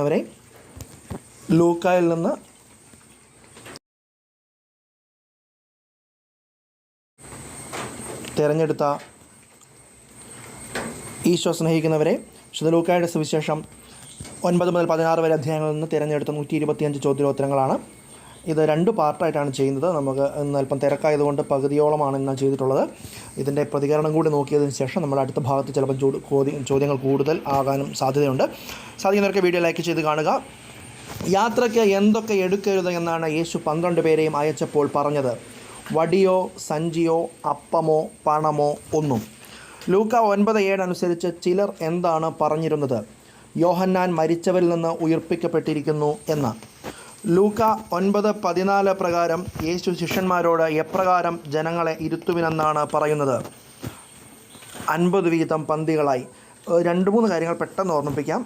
അവരെ ലൂക്കായിൽ നിന്ന് തിരഞ്ഞെടുത്ത ഈശോ സ്നേഹിക്കുന്നവരെ വിശുദ്ധ ലൂക്കായുടെ സുവിശേഷം ഒൻപത് മുതൽ പതിനാറ് വരെ അധ്യായങ്ങളിൽ നിന്ന് തിരഞ്ഞെടുത്ത നൂറ്റി ഇരുപത്തിയഞ്ച് ചോദ്യോത്തരങ്ങളാണ്. ഇത് രണ്ട് പാർട്ടായിട്ടാണ് ചെയ്യുന്നത്. നമുക്ക് ഇന്ന് അല്പം തിരക്കായതുകൊണ്ട് പകുതിയോളമാണ് ഇന്ന് ചെയ്തിട്ടുള്ളത്. ഇതിന്റെ പ്രതികരണം കൂടി നോക്കിയതിന് ശേഷം നമ്മൾ അടുത്ത ഭാഗത്ത് ചിലപ്പോൾ ചോദ്യങ്ങൾ കൂടുതൽ ആകാനും സാധ്യതയുണ്ട്. സാധിക്കുന്നവർക്ക് വീഡിയോ ലൈക്ക് ചെയ്ത് കാണുക. യാത്രയ്ക്ക് എന്തൊക്കെ എടുക്കരുത് എന്നാണ് യേശു പന്ത്രണ്ട് പേരെയും അയച്ചപ്പോൾ പറഞ്ഞത്. വടിയോ സഞ്ചിയോ അപ്പമോ പണമോ ഒന്നും. ലൂക്ക ഒൻപത് ഏഴ് അനുസരിച്ച് ചിലർ എന്താണ് പറഞ്ഞിരുന്നത്? യോഹന്നാൻ മരിച്ചവരിൽ നിന്ന് ഉയർപ്പിക്കപ്പെട്ടിരിക്കുന്നു എന്ന്. ലൂക്ക ഒൻപത് പതിനാല് പ്രകാരം യേശു ശിഷ്യന്മാരോട് എപ്രകാരം ജനങ്ങളെ ഇരുത്തുവിനെന്നാണ് പറയുന്നത്? അൻപത് വീതം പന്തികളായി. രണ്ട് മൂന്ന് കാര്യങ്ങൾ പെട്ടെന്ന് ഓർമ്മിപ്പിക്കാം.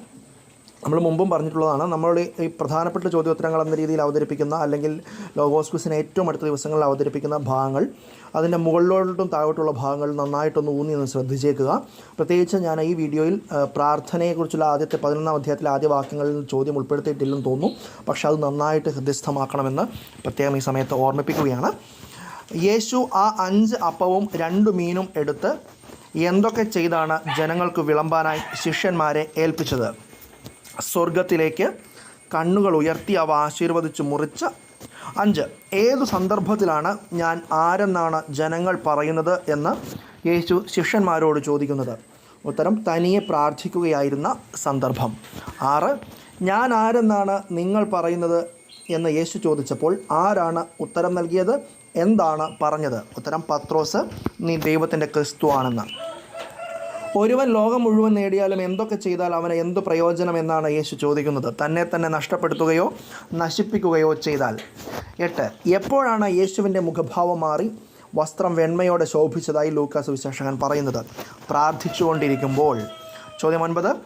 നമ്മൾ മുമ്പും പറഞ്ഞിട്ടുള്ളതാണ്. നമ്മൾ ഈ പ്രധാനപ്പെട്ട ചോദ്യോത്തരങ്ങൾ എന്ന രീതിയിൽ അവതരിപ്പിക്കുന്ന അല്ലെങ്കിൽ ലോഗോസ് ക്വിസിന് ഏറ്റവും അടുത്ത ദിവസങ്ങളിൽ അവതരിപ്പിക്കുന്ന ഭാഗങ്ങൾ അതിന്റെ മുകളിലോട്ടും താഴോട്ടുള്ള ഭാഗങ്ങൾ നന്നായിട്ടൊന്ന് ഊന്നി ഒന്ന് ശ്രദ്ധിച്ചേക്കുക. പ്രത്യേകിച്ച് ഞാൻ ഈ വീഡിയോയിൽ പ്രാർത്ഥനയെക്കുറിച്ചുള്ള ആദ്യത്തെ പതിനൊന്നാം അധ്യായത്തിലെ ആദ്യ വാക്യങ്ങളിൽ ചോദ്യം ഉൾപ്പെടുത്തിയിട്ടില്ലെന്ന് തോന്നുന്നു. പക്ഷെ അത് നന്നായിട്ട് ഹൃദയസ്ഥമാക്കണമെന്ന് പ്രത്യേകം ഈ സമയത്ത് ഓർമ്മിപ്പിക്കുകയാണ്. യേശു ആ അഞ്ച് അപ്പവും രണ്ട് മീനും എടുത്ത് എന്തൊക്കെ ചെയ്താണ് ജനങ്ങൾക്ക് വിളമ്പാനായി ശിഷ്യന്മാരെ ഏൽപ്പിച്ചത്? സ്വർഗത്തിലേക്ക് കണ്ണുകൾ ഉയർത്തി അവ ആശീർവദിച്ച് മുറിച്ച അഞ്ച്. ഏതു സന്ദർഭത്തിലാണ് ഞാൻ ആരെന്നാണ് ജനങ്ങൾ പറയുന്നത് എന്ന് യേശു ശിഷ്യന്മാരോട് ചോദിക്കുന്നത്. ഉത്തരം തനിയെ പ്രാർത്ഥിക്കുകയായിരുന്ന സന്ദർഭം. ആറ്. ഞാൻ ആരെന്നാണ് നിങ്ങൾ പറയുന്നത് എന്ന് യേശു ചോദിച്ചപ്പോൾ ആരാണ് ഉത്തരം നൽകിയത്? എന്താണ് പറഞ്ഞത്? ഉത്തരം പത്രോസ് നീ ദൈവത്തിന്റെ ക്രിസ്തു ആണെന്ന്. ഒരുവൻ ലോകം മുഴുവൻ നേടിയാലും എന്തൊക്കെ ചെയ്താൽ അവന് എന്ത് പ്രയോജനം എന്നാണ് യേശു ചോദിക്കുന്നത്. തന്നെ തന്നെ നഷ്ടപ്പെടുത്തുകയോ നശിപ്പിക്കുകയോ ചെയ്താൽ. എട്ട്. എപ്പോഴാണ് യേശുവിന്റെ മുഖഭാവം മാറി വസ്ത്രം വെണ്മയോടെ ശോഭിച്ചതായി ലൂക്കാസ് വിശേഷകൻ പറയുന്നത്? പ്രാർത്ഥിച്ചുകൊണ്ടിരിക്കുമ്പോൾ. ചോദ്യം ഒൻപത്.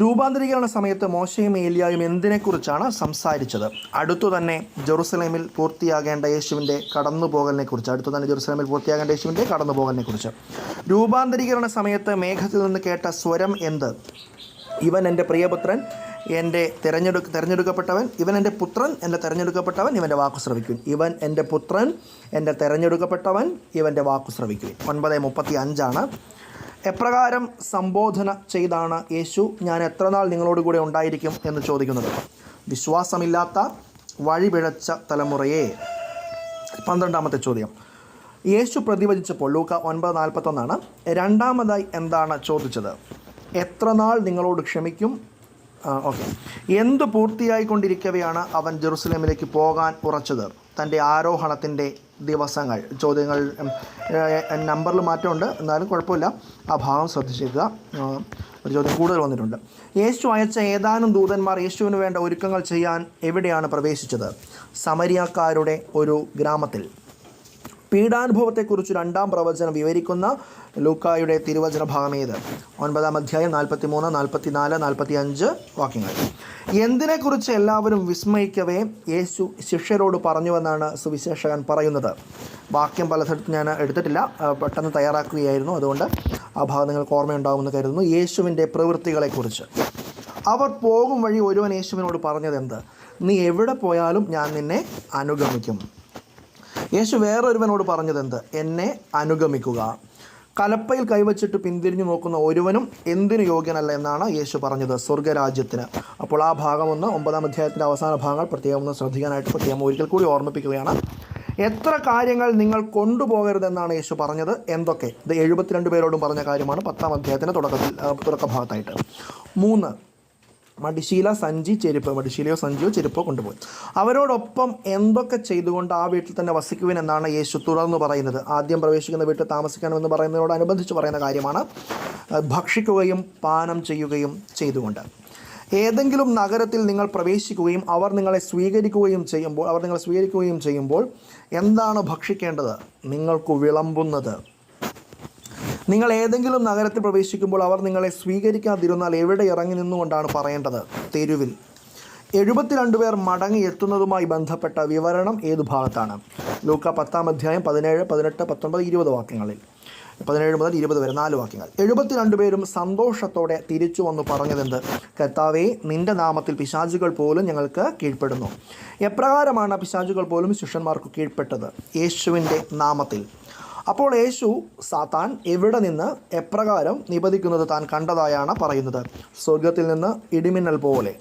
രൂപാന്തരീകരണ സമയത്ത് മോശയും ഏലിയായും എന്തിനെക്കുറിച്ചാണ് സംസാരിച്ചത്? അടുത്തു തന്നെ ജെറുസലേമിൽ പൂർത്തിയാകേണ്ട യേശുവിന്റെ കടന്നുപോകലിനെക്കുറിച്ച് അടുത്തു തന്നെ ജെറുസലേമിൽ പൂർത്തിയാകേണ്ട യേശുവിന്റെ കടന്നുപോകലിനെക്കുറിച്ച്. രൂപാന്തരീകരണ സമയത്ത് മേഘത്തിൽ നിന്ന് കേട്ട സ്വരം എന്ത്? ഇവൻ എന്റെ പ്രിയപുത്രൻ എന്റെ തിരഞ്ഞെടു തിരഞ്ഞെടുക്കപ്പെട്ടവൻ ഇവൻ എന്റെ പുത്രൻ എന്റെ തിരഞ്ഞെടുക്കപ്പെട്ടവൻ ഇവന്റെ വാക്കു ശ്രവിക്കും ഇവൻ എന്റെ പുത്രൻ എന്റെ തിരഞ്ഞെടുക്കപ്പെട്ടവൻ ഇവന്റെ വാക്കു ശ്രവിക്കും ഒൻപത് മുപ്പത്തി അഞ്ചാണ് എപ്രകാരം സംബോധന ചെയ്താണ് യേശു? ഞാൻ എത്ര നാൾ നിങ്ങളോട് കൂടെ ഉണ്ടായിരിക്കും എന്ന് ചോദിക്കുന്നത്. വിശ്വാസമില്ലാത്ത വഴിപിഴച്ച തലമുറയെ. പന്ത്രണ്ടാമത്തെ ചോദ്യം. യേശു പ്രതിവചിച്ചപ്പോൾ ലൂക്ക ഒൻപത് നാൽപ്പത്തൊന്നാണ് രണ്ടാമതായി എന്താണ് ചോദിച്ചത്? എത്ര നാൾ നിങ്ങളോട് ക്ഷമിക്കും? ഓക്കെ. എന്ത് പൂർത്തിയായിക്കൊണ്ടിരിക്കവെയാണ് അവൻ ജെറുസലേമിലേക്ക് പോകാൻ ഉറച്ചത്? തന്റെ ആരോഹണത്തിന്റെ ദിവസങ്ങൾ ചോദ്യങ്ങൾ നമ്പറിൽ മാറ്റമുണ്ട്. എന്നാലും കുഴപ്പമില്ല. ആ ഭാഗം ശ്രദ്ധിച്ചേക്കുക. ഒരു ചോദ്യം കൂടുതൽ വന്നിട്ടുണ്ട്. യേശു അയച്ച ഏതാനും ദൂതന്മാർ യേശുവിന് വേണ്ട ഒരുക്കങ്ങൾ ചെയ്യാൻ എവിടെയാണ് പ്രവേശിച്ചത്? സമരിയാക്കാരുടെ ഒരു ഗ്രാമത്തിൽ. പീഡാനുഭവത്തെക്കുറിച്ച് രണ്ടാം പ്രവചനം വിവരിക്കുന്ന ലൂക്കായുടെ തിരുവചന ഭാഗം ഏത് ഒൻപതാം അധ്യായം നാൽപ്പത്തി മൂന്ന് നാൽപ്പത്തി നാല് നാൽപ്പത്തി അഞ്ച് വാക്യങ്ങൾ. എന്തിനെക്കുറിച്ച് എല്ലാവരും വിസ്മയിക്കവേ? യേശു ശിഷ്യരോട് പറഞ്ഞുവെന്നാണ് സുവിശേഷകൻ പറയുന്നത്. വാക്യം പലതരത്തിൽ ഞാൻ എടുത്തിട്ടില്ല. പെട്ടെന്ന് തയ്യാറാക്കുകയായിരുന്നു. അതുകൊണ്ട് ആ ഭാഗം നിങ്ങൾക്ക് ഓർമ്മയുണ്ടാകുമെന്ന് കരുതുന്നു. യേശുവിന്റെ പ്രവൃത്തികളെക്കുറിച്ച്. അവർ പോകും വഴി ഒരുവൻ യേശുവിനോട് പറഞ്ഞത് എന്ത് നീ എവിടെ പോയാലും ഞാൻ നിന്നെ അനുഗമിക്കും. യേശു വേറൊരുവനോട് പറഞ്ഞതെന്ത്? എന്നെ അനുഗമിക്കുക. കലപ്പയിൽ കൈവച്ചിട്ട് പിന്തിരിഞ്ഞു നോക്കുന്ന ഒരുവനും എന്തിനു യോഗ്യനല്ല എന്നാണ് യേശു പറഞ്ഞത് സ്വർഗരാജ്യത്തിന്. അപ്പോൾ ആ ഭാഗം ഒന്ന് ഒമ്പതാം അധ്യായത്തിന്റെ അവസാന ഭാഗങ്ങൾ പ്രത്യേകം ഒന്ന് ശ്രദ്ധിക്കാനായിട്ട് പ്രത്യേകം ഒരിക്കൽ കൂടി ഓർമ്മിപ്പിക്കുകയാണ്. എത്ര കാര്യങ്ങൾ നിങ്ങൾ കൊണ്ടുപോകരുതെന്നാണ് യേശു പറഞ്ഞത്? എന്തൊക്കെ? ഇത് എഴുപത്തിരണ്ട് പേരോടും പറഞ്ഞ കാര്യമാണ് പത്താം അധ്യായത്തിന്റെ തുടക്കത്തിൽ തുടക്ക ഭാഗത്തായിട്ട് മൂന്ന് മടിശീല സഞ്ചി ചെരുപ്പ്. മടിശീലയോ സഞ്ചിയോ ചെരുപ്പോ കൊണ്ടുപോയി. അവരോടൊപ്പം എന്തൊക്കെ ചെയ്തുകൊണ്ട് ആ വീട്ടിൽ തന്നെ വസിക്കുവിൻ എന്നാണ് യേശു തുടർന്ന് പറയുന്നത്. ആദ്യം പ്രവേശിക്കുന്ന വീട്ടിൽ താമസിക്കണമെന്ന് പറയുന്നതിനോടനുബന്ധിച്ച് പറയുന്ന കാര്യമാണ് ഭക്ഷിക്കുകയും പാനം ചെയ്യുകയും ചെയ്തുകൊണ്ട്. ഏതെങ്കിലും നഗരത്തിൽ നിങ്ങൾ പ്രവേശിക്കുകയും അവർ നിങ്ങളെ സ്വീകരിക്കുകയും ചെയ്യുമ്പോൾ അവർ നിങ്ങളെ സ്വീകരിക്കുകയും ചെയ്യുമ്പോൾ എന്താണ് ഭക്ഷിക്കേണ്ടത്? നിങ്ങൾക്ക് വിളമ്പുന്നത്. നിങ്ങൾ ഏതെങ്കിലും നഗരത്തിൽ പ്രവേശിക്കുമ്പോൾ അവർ നിങ്ങളെ സ്വീകരിക്കാതിരുന്നാൽ എവിടെ ഇറങ്ങി നിന്നുകൊണ്ടാണ് പറയേണ്ടത്? തെരുവിൽ. എഴുപത്തിരണ്ട് പേർ മടങ്ങി എത്തുന്നതുമായി ബന്ധപ്പെട്ട വിവരണം ഏതു ഭാഗത്താണ്? ലൂക്ക പത്താം അധ്യായം പതിനേഴ് പതിനെട്ട് പത്തൊൻപത് ഇരുപത് വാക്യങ്ങളിൽ. പതിനേഴ് മുതൽ ഇരുപത് വരെ നാല് വാക്യങ്ങൾ. എഴുപത്തിരണ്ട് പേരും സന്തോഷത്തോടെ തിരിച്ചു വന്നു പറഞ്ഞതെന്ത്? കർത്താവെ നിന്റെ നാമത്തിൽ പിശാചുകൾ പോലും ഞങ്ങൾക്ക് കീഴ്പ്പെടുന്നു. എപ്രകാരമാണ് പിശാചുകൾ പോലും ശിഷ്യന്മാർക്ക് കീഴ്പ്പെട്ടത്? യേശുവിന്റെ നാമത്തിൽ. അപ്പോൾ യേശു സാത്താൻ എവിടെ നിന്ന് എപ്രകാരം നിബദിക്കുന്നത് താൻ കണ്ടതായാണ് പറയുന്നത്. സ്വർഗത്തിൽ നിന്ന് ഇടിമിന്നൽ പോലെ.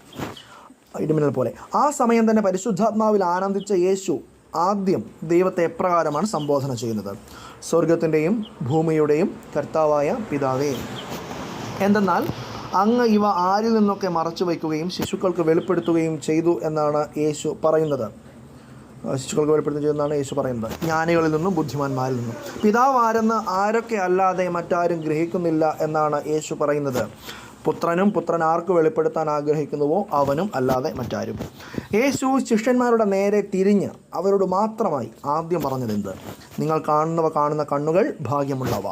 ഇടിമിന്നൽ പോലെ. ആ സമയം തന്നെ പരിശുദ്ധാത്മാവിൽ ആനന്ദിച്ച യേശു ആദ്യം ദൈവത്തെ എപ്രകാരമാണ് സംബോധന ചെയ്യുന്നത്. സ്വർഗത്തിന്റെയും ഭൂമിയുടെയും കർത്താവായ പിതാവേ എന്തെന്നാൽ അങ്ങ് ഇവ ആരിൽ നിന്നൊക്കെ മറച്ചു വയ്ക്കുകയും ശിശുക്കൾക്ക് വെളിപ്പെടുത്തുകയും ചെയ്തു എന്നാണ് യേശു പറയുന്നത്. ശിശുക്കൾക്ക് വെളിപ്പെടുത്തുകയും ചെയ്യുന്നതാണ് യേശു പറയുന്നത്. ജ്ഞാനികളിൽ നിന്നും ബുദ്ധിമാന്മാരിൽ നിന്നും. പിതാവ് ആരെന്ന് ആരൊക്കെ അല്ലാതെ മറ്റാരും ഗ്രഹിക്കുന്നില്ല എന്നാണ് യേശു പറയുന്നത്. പുത്രനും പുത്രൻ ആർക്ക് വെളിപ്പെടുത്താൻ ആഗ്രഹിക്കുന്നുവോ അവനും അല്ലാതെ മറ്റാരും. യേശു ശിഷ്യന്മാരുടെ നേരെ തിരിഞ്ഞ് അവരോട് മാത്രമായി ആദ്യം പറഞ്ഞതെന്ത് നിങ്ങൾ കാണുന്നവ കാണുന്ന കണ്ണുകൾ ഭാഗ്യമുള്ളവ.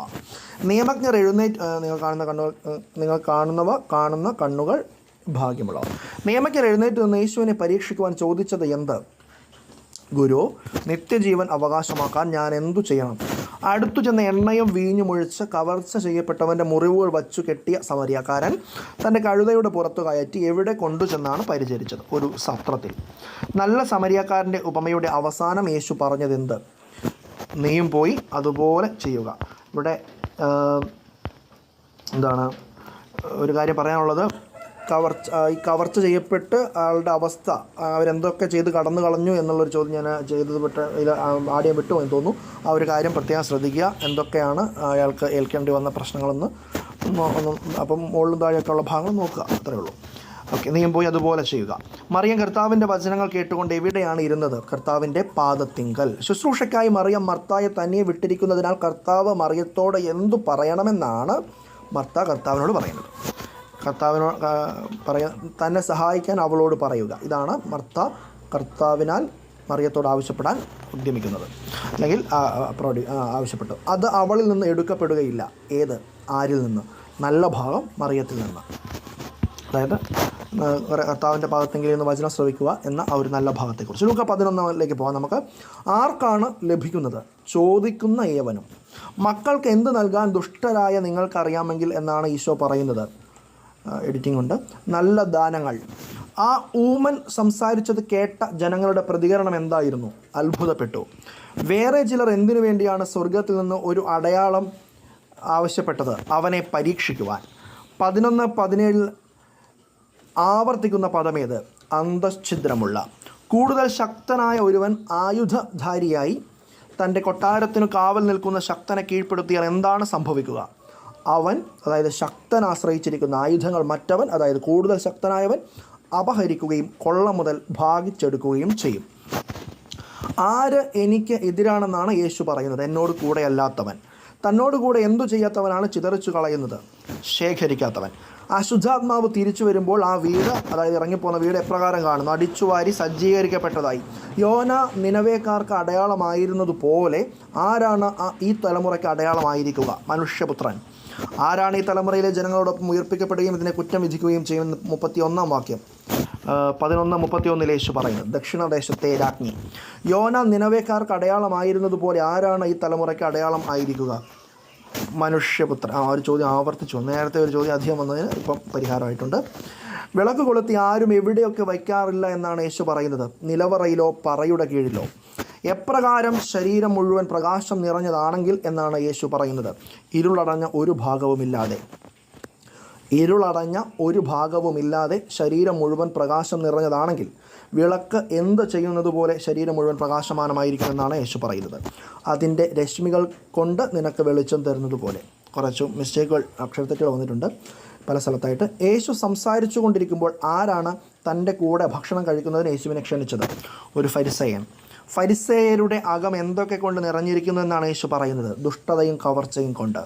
നിയമജ്ഞർ എഴുന്നേറ്റ് നിങ്ങൾ കാണുന്ന കണ്ണുകൾ നിങ്ങൾ കാണുന്നവ കാണുന്ന കണ്ണുകൾ ഭാഗ്യമുള്ളവ. നിയമജ്ഞർ എഴുന്നേറ്റ് നിന്ന് യേശുവിനെ പരീക്ഷിക്കുവാൻ ചോദിച്ചത് എന്ത്? ഗുരു നിത്യജീവൻ അവകാശമാക്കാൻ ഞാൻ എന്തു ചെയ്യണം? അടുത്തു ചെന്ന എണ്ണയും വീഞ്ഞും ഒഴിച്ച് കവർച്ച ചെയ്യപ്പെട്ടവന്റെ മുറിവുകൾ വച്ചു കെട്ടിയ സമരിയാക്കാരൻ തന്റെ കഴുതയുടെ പുറത്തു കയറ്റി എവിടെ കൊണ്ടുചെന്നാണ് പരിചരിച്ചത്? ഒരു സത്രത്തിൽ. നല്ല സമരിയാക്കാരന്റെ ഉപമയുടെ അവസാനം യേശു പറഞ്ഞതെന്ത്? നീയും പോയി അതുപോലെ ചെയ്യുക. ഇവിടെ എന്താണ് ഒരു കാര്യം പറയാനുള്ളത്. കവർച്ച ഈ കവർച്ച ചെയ്യപ്പെട്ട് ആളുടെ അവസ്ഥ അവരെന്തൊക്കെ ചെയ്ത് കടന്നു കളഞ്ഞു എന്നുള്ളൊരു ചോദ്യം ഞാൻ ചെയ്തത് പെട്ട ഇത് ആദ്യം എന്ന് തോന്നുന്നു. ആ ഒരു കാര്യം പ്രത്യേകം ശ്രദ്ധിക്കുക. എന്തൊക്കെയാണ് അയാൾക്ക് ഏൽക്കേണ്ടി വന്ന പ്രശ്നങ്ങളെന്ന് അപ്പം മുകളിലും താഴെയൊക്കെയുള്ള ഭാഗങ്ങൾ നോക്കുക. അത്രയേ ഉള്ളൂ. ഓക്കെ നീയും പോയി അതുപോലെ ചെയ്യുക. മറിയം കർത്താവിന്റെ വചനങ്ങൾ കേട്ടുകൊണ്ട് എവിടെയാണ് ഇരുന്നത്? കർത്താവിന്റെ പാദത്തിങ്കൽ. ശുശ്രൂഷയ്ക്കായി മറിയം മർത്തായെ തന്നെ വിട്ടിരിക്കുന്നതിനാൽ കർത്താവ് മറിയത്തോട് എന്തു പറയണമെന്നാണ് മർത്ത കർത്താവിനോട് പറയുന്നത്. കർത്താവിനോട് പറയ തന്നെ സഹായിക്കാൻ അവളോട് പറയുക. ഇതാണ് മർത്ത കർത്താവിനാൽ മറിയത്തോട് ആവശ്യപ്പെടാൻ ഉദ്യമിക്കുന്നത്. അല്ലെങ്കിൽ ആവശ്യപ്പെട്ടു. അത് അവളിൽ നിന്ന് എടുക്കപ്പെടുകയില്ല. ഏത്? ആരിൽ നിന്ന്? നല്ല ഭാഗം മറിയത്തിൽ നിന്ന്. അതായത് കർത്താവിന്റെ ഭാഗത്തെങ്കിൽ നിന്ന് വചനം ശ്രവിക്കുക എന്ന ആ ഒരു നല്ല ഭാഗത്തെക്കുറിച്ച്. നമുക്ക് പതിനൊന്നിലേക്ക് പോകാം നമുക്ക്. ആർക്കാണ് ലഭിക്കുന്നത്? ചോദിക്കുന്ന ഏവനും. മക്കൾക്ക് എന്ത് നൽകാൻ ദുഷ്ടരായ നിങ്ങൾക്കറിയാമെങ്കിൽ എന്നാണ് ഈശോ പറയുന്നത്. എഡിറ്റിംഗ് ഉണ്ട്. നല്ല ദാനങ്ങൾ. ആ ഊമൻ സംസാരിച്ചത് കേട്ട ജനങ്ങളുടെ പ്രതികരണം എന്തായിരുന്നു? അത്ഭുതപ്പെട്ടു. വേറെ ചിലർ എന്തിനു വേണ്ടിയാണ് സ്വർഗത്തിൽ നിന്ന് ഒരു അടയാളം ആവശ്യപ്പെട്ടത്? അവനെ പരീക്ഷിക്കുവാൻ. പതിനൊന്ന് പതിനേഴിൽ ആവർത്തിക്കുന്ന പദമേത്? അന്തഛിദ്രമുള്ള കൂടുതൽ ശക്തനായ ഒരുവൻ ആയുധധാരിയായി തന്റെ കൊട്ടാരത്തിനു കാവൽ നിൽക്കുന്ന ശക്തനെ കീഴ്പ്പെടുത്തിയാൽ എന്താണ് സംഭവിക്കുക? അവൻ അതായത് ശക്തൻ ആശ്രയിച്ചിരിക്കുന്ന ആയുധങ്ങൾ മറ്റവൻ അതായത് കൂടുതൽ ശക്തനായവൻ അപഹരിക്കുകയും കൊള്ള മുതൽ ഭാഗിച്ചെടുക്കുകയും ചെയ്യും. ആര് എനിക്ക് എതിരാണെന്നാണ് യേശു പറയുന്നത്. എന്നോട് കൂടെ അല്ലാത്തവൻ തന്നോട് കൂടെ എന്തു ചെയ്യാത്തവനാണ് ചിതറിച്ചു കളയുന്നത്? ശേഖരിക്കാത്തവൻ. അശുദ്ധാത്മാവ് തിരിച്ചു വരുമ്പോൾ ആ വീട് അതായത് ഇറങ്ങിപ്പോകുന്ന വീട് എപ്രകാരം കാണുന്നു? അടിച്ചുവാരി സജ്ജീകരിക്കപ്പെട്ടതായി. യോന നിലവേക്കാർക്ക് അടയാളമായിരുന്നതുപോലെ ആരാണ് ഈ തലമുറയ്ക്ക് അടയാളമായിരിക്കുക? മനുഷ്യപുത്രൻ. ആരാണ് ഈ തലമുറയിലെ ജനങ്ങളോടൊപ്പം ഉയർപ്പിക്കപ്പെടുകയും ഇതിനെ കുറ്റം വിധിക്കുകയും ചെയ്യുമെന്ന് മുപ്പത്തി ഒന്നാം വാക്യം പതിനൊന്ന് മുപ്പത്തിയൊന്നിൽ യേശു പറയുന്നത് ദക്ഷിണദേശത്തെ രാജ്ഞി. യോന നിലവേക്കാർക്ക് അടയാളമായിരുന്നതുപോലെ ആരാണ് ഈ തലമുറയ്ക്ക് അടയാളം ആയിരിക്കുക? മനുഷ്യപുത്രൻ ആ ഒരു ചോദ്യം ആവർത്തിച്ചു. നേരത്തെ ഒരു ചോദ്യം അധികം വന്നതിന് ഇപ്പം പരിഹാരമായിട്ടുണ്ട്. വിളക്ക് കൊളുത്തി ആരും എവിടെയൊക്കെ വയ്ക്കാറില്ല എന്നാണ് യേശു പറയുന്നത്. നിലവറയിലോ പറയുടെ കീഴിലോ. എപ്രകാരം ശരീരം മുഴുവൻ പ്രകാശം നിറഞ്ഞതാണെങ്കിൽ എന്നാണ് യേശു പറയുന്നത്. ഇരുളടഞ്ഞ ഒരു ഭാഗവുമില്ലാതെ. ഇരുളടഞ്ഞ ഒരു ഭാഗവുമില്ലാതെ ശരീരം മുഴുവൻ പ്രകാശം നിറഞ്ഞതാണെങ്കിൽ വിളക്ക് എന്ത് ചെയ്യുന്നത് പോലെ ശരീരം മുഴുവൻ പ്രകാശമാനമായിരിക്കുമെന്നാണ് യേശു പറയുന്നത്. അതിന്റെ രശ്മികൾ കൊണ്ട് നിനക്ക് വെളിച്ചം തരുന്നത് പോലെ. കുറച്ച് മിസ്റ്റേക്കുകൾ അക്ഷരത്തെറ്റുകൾ വന്നിട്ടുണ്ട് പല സ്ഥലത്തായിട്ട്. യേശു സംസാരിച്ചു കൊണ്ടിരിക്കുമ്പോൾ ആരാണ് തന്റെ കൂടെ ഭക്ഷണം കഴിക്കുന്നതിന് യേശുവിനെ ക്ഷണിച്ചത്? ഒരു ഫരിസയൻ. ഫരിസേയരുടെ അകം എന്തൊക്കെ കൊണ്ട് നിറഞ്ഞിരിക്കുന്നു എന്നാണ് യേശു പറയുന്നത്. ദുഷ്ടതയും കവർച്ചയും കൊണ്ട്.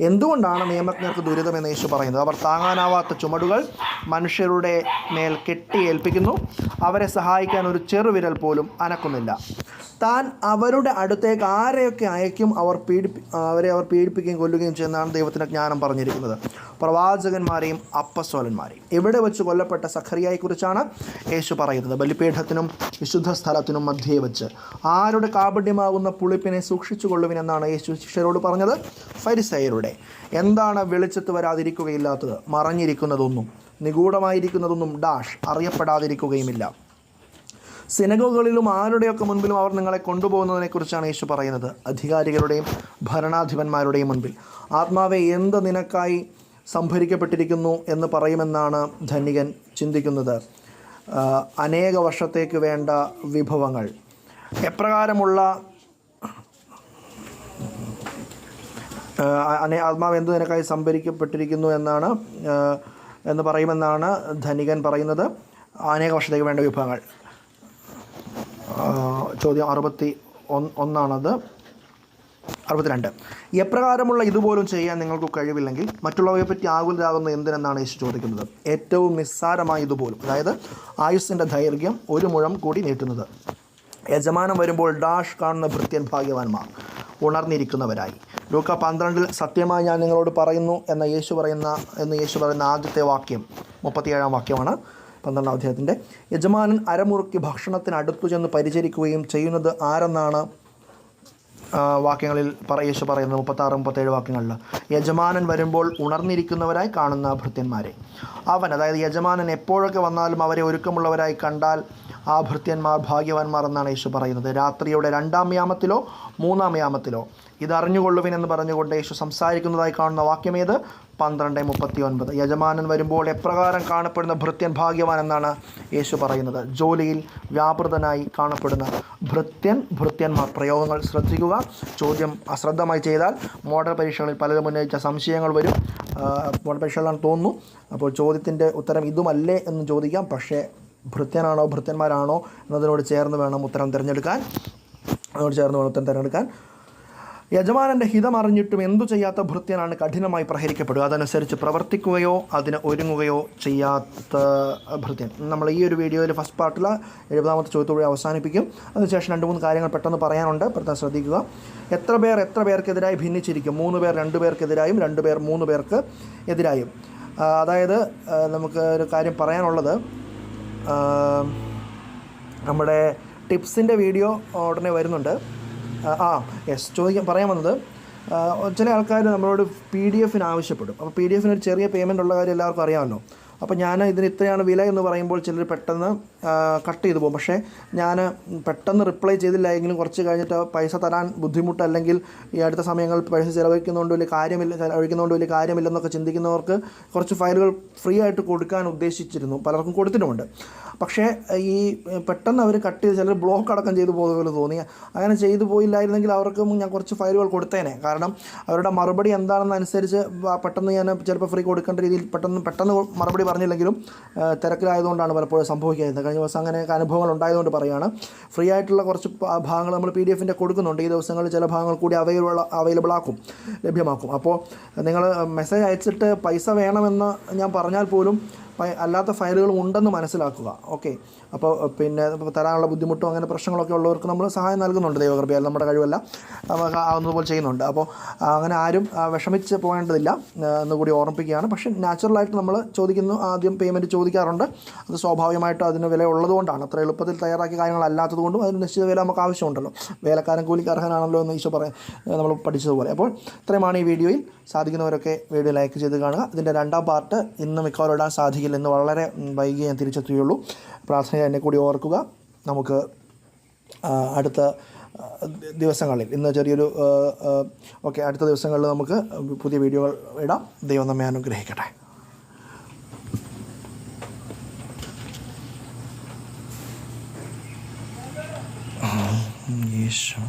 എന്തുകൊണ്ടാണ് നിയമജ്ഞർക്ക് ദുരിതമെന്ന് യേശു പറയുന്നത്? അവർ താങ്ങാനാവാത്ത ചുമടുകൾ മനുഷ്യരുടെ മേൽ കെട്ടിയേൽപ്പിക്കുന്നു. അവരെ സഹായിക്കാൻ ഒരു ചെറുവിരൽ പോലും അനക്കുന്നില്ല. താൻ അവരുടെ അടുത്തേക്ക് ആരെയൊക്കെ അയക്കും അവർ പീഡിപ്പി അവരെ അവർ പീഡിപ്പിക്കുകയും കൊല്ലുകയും ചെയ്യുന്നതാണ് ദൈവത്തിന്റെ ജ്ഞാനം പറഞ്ഞിരിക്കുന്നത്. പ്രവാചകന്മാരെയും അപ്പസ്വലന്മാരെയും ഇവിടെ വെച്ച് കൊല്ലപ്പെട്ട സഖറിയായെക്കുറിച്ചാണ് യേശു പറയുന്നത്. ബലിപീഠത്തിനും വിശുദ്ധ സ്ഥലത്തിനും മധ്യേ വെച്ച്. ആരുടെ കാപട്യമാകുന്ന പുളിപ്പിനെ സൂക്ഷിച്ചു കൊള്ളുവിനെന്നാണ് യേശു ശിഷ്യരോട് പറഞ്ഞത്. ഫരിസയരുടെ എന്താണ് വെളിച്ചത്ത് വരാതിരിക്കുകയില്ലാത്തത്? മറഞ്ഞിരിക്കുന്നതൊന്നും നിഗൂഢമായിരിക്കുന്നതൊന്നും ഡാഷ് അറിയപ്പെടാതിരിക്കുകയുമില്ല. സിനഗോകളിലും ആരുടെയൊക്കെ മുൻപിലും അവർ നിങ്ങളെ കൊണ്ടുപോകുന്നതിനെക്കുറിച്ചാണ് യേശു പറയുന്നത്? അധികാരികളുടെയും ഭരണാധിപന്മാരുടെയും മുൻപിൽ. ആത്മാവെ എന്ത് നിനക്കായി സംഭരിക്കപ്പെട്ടിരിക്കുന്നു എന്ന് പറയുമെന്നാണ് ധനികൻ ചിന്തിക്കുന്നത്. അനേക വർഷത്തേക്ക് വേണ്ട വിഭവങ്ങൾ. എപ്രകാരമുള്ള ആ, അനെ ആത്മാവ് എന്തു നിനക്കായി സംഭരിക്കപ്പെട്ടിരിക്കുന്നു എന്നാണ് എന്ന് പറയുമെന്നാണ് ധനികൻ പറയുന്നത്. അനേക വർഷത്തേക്ക് വേണ്ട വിഭവങ്ങൾ. ചോദ്യം അറുപത്തി ഒന്ന് ഒന്നാണത്. അറുപത്തിരണ്ട്. എപ്രകാരമുള്ള ഇതുപോലും ചെയ്യാൻ നിങ്ങൾക്ക് കഴിവില്ലെങ്കിൽ മറ്റുള്ളവയെ പറ്റി ആകുലരാകുന്ന എന്തിനെന്നാണ് യേശു ചോദിക്കുന്നത്? ഏറ്റവും നിസ്സാരമായ ഇതുപോലും. അതായത് ആയുസ്സിന്റെ ദൈർഘ്യം ഒരു മുഴം കൂടി നീട്ടുന്നത്. യജമാനം വരുമ്പോൾ ഡാഷ് കാണുന്ന ഭൃത്യൻ ഭാഗ്യവാന്മാർ. ഉണർന്നിരിക്കുന്നവരായി. ലൂക്ക പന്ത്രണ്ടിൽ സത്യമായി ഞാൻ നിങ്ങളോട് പറയുന്നു എന്ന യേശു പറയുന്ന എന്ന് യേശു പറയുന്ന ആദ്യത്തെ വാക്യം മുപ്പത്തിയേഴാം വാക്യമാണ് പന്ത്രണ്ടാം അധ്യായത്തിന്റെ യജമാനൻ അരമുറുക്കി ഭക്ഷണത്തിന് അടുത്തു ചെന്ന് പരിചരിക്കുകയും ചെയ്യുന്നത് ആരെന്നാണ് വാക്യങ്ങളിൽ പറ യേശു പറയുന്നത് മുപ്പത്താറ് മുപ്പത്തേഴ് വാക്യങ്ങളിൽ. യജമാനൻ വരുമ്പോൾ ഉണർന്നിരിക്കുന്നവരായി കാണുന്ന ഭൃത്യന്മാരെ. അവൻ അതായത് യജമാനൻ എപ്പോഴൊക്കെ വന്നാലും അവരെ ഒരുക്കമുള്ളവരായി കണ്ടാൽ ആ ഭൃത്യന്മാർ ഭാഗ്യവാന്മാർ എന്നാണ് യേശു പറയുന്നത്. രാത്രിയുടെ രണ്ടാം യാമത്തിലോ മൂന്നാം യാമത്തിലോ. ഇതറിഞ്ഞുകൊള്ളുവിൻ എന്ന് പറഞ്ഞുകൊണ്ട് യേശു സംസാരിക്കുന്നതായി കാണുന്ന വാക്യമേത്? പന്ത്രണ്ട് മുപ്പത്തി ഒൻപത് യജമാനൻ വരുമ്പോൾ എപ്രകാരം കാണപ്പെടുന്ന ഭൃത്യൻ ഭാഗ്യവാൻ എന്നാണ് യേശു പറയുന്നത്. ജോലിയിൽ വ്യാപൃതനായി കാണപ്പെടുന്ന ഭൃത്യൻ ഭൃത്യന്മാർ. പ്രയോഗങ്ങൾ ശ്രദ്ധിക്കുക. ചോദ്യം അശ്രദ്ധമായി ചെയ്താൽ മോഡൽ പരീക്ഷകളിൽ പലരും ഉന്നയിച്ച സംശയങ്ങൾ വരും. മോഡൽ പരീക്ഷകളാണ് തോന്നുന്നു. അപ്പോൾ ചോദ്യത്തിന്റെ ഉത്തരം ഇതുമല്ലേ എന്ന് ചോദിക്കാം. പക്ഷേ ഭൃത്യനാണോ ഭൃത്യന്മാരാണോ എന്നതിനോട് ചേർന്ന് വേണം ഉത്തരം തിരഞ്ഞെടുക്കാൻ. അതിനോട് ചേർന്ന് വേണം ഉത്തരം തിരഞ്ഞെടുക്കാൻ. യജമാനന്റെ ഹിതം അറിഞ്ഞിട്ടും എന്തു ചെയ്യാത്ത ഭൃത്യനാണ് കഠിനമായി പ്രഹരിക്കപ്പെടുക. അതനുസരിച്ച് പ്രവർത്തിക്കുകയോ അതിന് ഒരുങ്ങുകയോ ചെയ്യാത്ത ഭൃത്യൻ. നമ്മൾ ഈ ഒരു വീഡിയോയിൽ ഫസ്റ്റ് പാർട്ടിൽ എഴുപതാമത്തെ ചോദ്യത്തോടെ അവസാനിപ്പിക്കും. അതിനുശേഷം രണ്ട് മൂന്ന് കാര്യങ്ങൾ പെട്ടെന്ന് പറയാനുണ്ട്. പ്രത്യേകം ശ്രദ്ധിക്കുക. എത്ര പേർ എത്ര പേർക്കെതിരായി ഭിന്നിച്ചിരിക്കും? മൂന്ന് പേർ രണ്ട് പേർക്കെതിരായും രണ്ട് പേർ മൂന്ന് പേർക്ക് എതിരായും. അതായത് നമുക്ക് ഒരു കാര്യം പറയാനുള്ളത്. നമ്മുടെ ടിപ്സിന്റെ വീഡിയോ ഉടനെ വരുന്നുണ്ട്. ആ, യെസ് ചോദിക്കാൻ പറയാൻ വന്നത് ചില ആൾക്കാർ നമ്മളോട് പി ഡി എഫിന് ആവശ്യപ്പെടും. അപ്പോൾ പി ഡി എഫിന് ഒരു ചെറിയ പേയ്മെന്റ് ഉള്ള കാര്യം എല്ലാവർക്കും അറിയാമല്ലോ. അപ്പോൾ ഞാൻ ഇതിന് ഇത്രയാണ് വില എന്ന് പറയുമ്പോൾ ചിലർ പെട്ടെന്ന് കട്ട് ചെയ്തു പോകും. പക്ഷേ ഞാൻ പെട്ടെന്ന് റിപ്ലൈ ചെയ്തില്ല എങ്കിലും കുറച്ച് കഴിഞ്ഞിട്ട് പൈസ തരാൻ ബുദ്ധിമുട്ട് അല്ലെങ്കിൽ ഈ അടുത്ത സമയങ്ങളിൽ പൈസ ചിലവഴിക്കുന്നതുകൊണ്ട് വലിയ കാര്യമില്ല ചിലവഴിക്കുന്നതുകൊണ്ട് വലിയ കാര്യമില്ലെന്നൊക്കെ ചിന്തിക്കുന്നവർക്ക് കുറച്ച് ഫയലുകൾ ഫ്രീ ആയിട്ട് കൊടുക്കാൻ ഉദ്ദേശിച്ചിരുന്നു. പലർക്കും കൊടുത്തിട്ടുമുണ്ട്. പക്ഷേ ഈ പെട്ടെന്ന് അവർ കട്ട് ചെയ്ത് ചിലർ ബ്ലോക്ക് അടക്കം ചെയ്തു പോകുന്ന പോലെ തോന്നി. അങ്ങനെ ചെയ്തു പോയില്ലായിരുന്നെങ്കിൽ അവർക്ക് ഞാൻ കുറച്ച് ഫയലുകൾ കൊടുത്തേനെ. കാരണം അവരുടെ മറുപടി എന്താണെന്ന് അനുസരിച്ച് പെട്ടെന്ന് ഞാൻ ചിലപ്പോൾ ഫ്രീ കൊടുക്കേണ്ട രീതിയിൽ പെട്ടെന്ന് പെട്ടെന്ന് മറുപടി പറഞ്ഞില്ലെങ്കിലും തിരക്കിലായതുകൊണ്ടാണ് പലപ്പോഴും സംഭവിക്കുന്നത് കഴിഞ്ഞ ദിവസം അങ്ങനെ അനുഭവങ്ങൾ ഉണ്ടായതുകൊണ്ട് പറയുകയാണ്. ഫ്രീ ആയിട്ടുള്ള കുറച്ച് ഭാഗങ്ങൾ നമ്മൾ പി ഡി എഫിന്റെ കൊടുക്കുന്നുണ്ട്. ഈ ദിവസങ്ങളിൽ ചില ഭാഗങ്ങൾ കൂടി അവൈലബിൾ അവൈലബിൾ ആക്കും ലഭ്യമാക്കും അപ്പോൾ നിങ്ങൾ മെസ്സേജ് അയച്ചിട്ട് പൈസ വേണമെന്ന് ഞാൻ പറഞ്ഞാൽ പോലും അല്ലാത്ത ഫയലുകളും ഉണ്ടെന്ന് മനസ്സിലാക്കുക. ഓക്കെ അപ്പോൾ പിന്നെ തരാനുള്ള ബുദ്ധിമുട്ടും അങ്ങനെ പ്രശ്നങ്ങളൊക്കെ ഉള്ളവർക്ക് നമ്മൾ സഹായം നൽകുന്നുണ്ട് ദൈവകൃപയാൽ നമ്മുടെ കഴിവല്ല. ആവുന്നതുപോലെ ചെയ്യുന്നുണ്ട്. അപ്പോൾ അങ്ങനെ ആരും വിഷമിച്ച് പോകേണ്ടതില്ല എന്നുകൂടി ഓർമ്മിപ്പിക്കുകയാണ്. പക്ഷേ നാച്ചുറലായിട്ട് നമ്മൾ ചോദിക്കുന്നു ആദ്യം പേയ്മെന്റ് ചോദിക്കാറുണ്ട്. അത് സ്വാഭാവികമായിട്ടും അതിന് വില ഉള്ളതുകൊണ്ടാണ്. അത്ര എളുപ്പത്തിൽ തയ്യാറാക്കിയ കാര്യങ്ങളല്ലാത്തത് കൊണ്ടും അതിന് നിശ്ചിത വില നമുക്ക് ആവശ്യമുണ്ടല്ലോ. വേലക്കാരൻ കൂലിക്ക് അർഹനാണല്ലോ എന്ന് ഈശോ പറയാൻ നമ്മൾ പഠിച്ചതുപോലെ. അപ്പോൾ ഇത്രയുമാണ് ഈ വീഡിയോയിൽ. സാധിക്കുന്നവരൊക്കെ വീഡിയോ ലൈക്ക് ചെയ്ത് കാണുക. ഇതിന്റെ രണ്ടാം പാർട്ട് ഇന്ന് മിക്കവാറും ഇടാൻ സാധിക്കില്ല ഇന്ന് വളരെ വൈകി ഞാൻ തിരിച്ചെത്തുകയുള്ളൂ. പ്രാർത്ഥന എന്നെ കൂടി ഓർക്കുക. നമുക്ക് അടുത്ത ദിവസങ്ങളിൽ ഇന്ന് ചെറിയൊരു ഓക്കെ അടുത്ത ദിവസങ്ങളിൽ നമുക്ക് പുതിയ വീഡിയോകൾ ഇടാം. ദൈവം നമ്മെ അനുഗ്രഹിക്കട്ടെ. ഈശോ.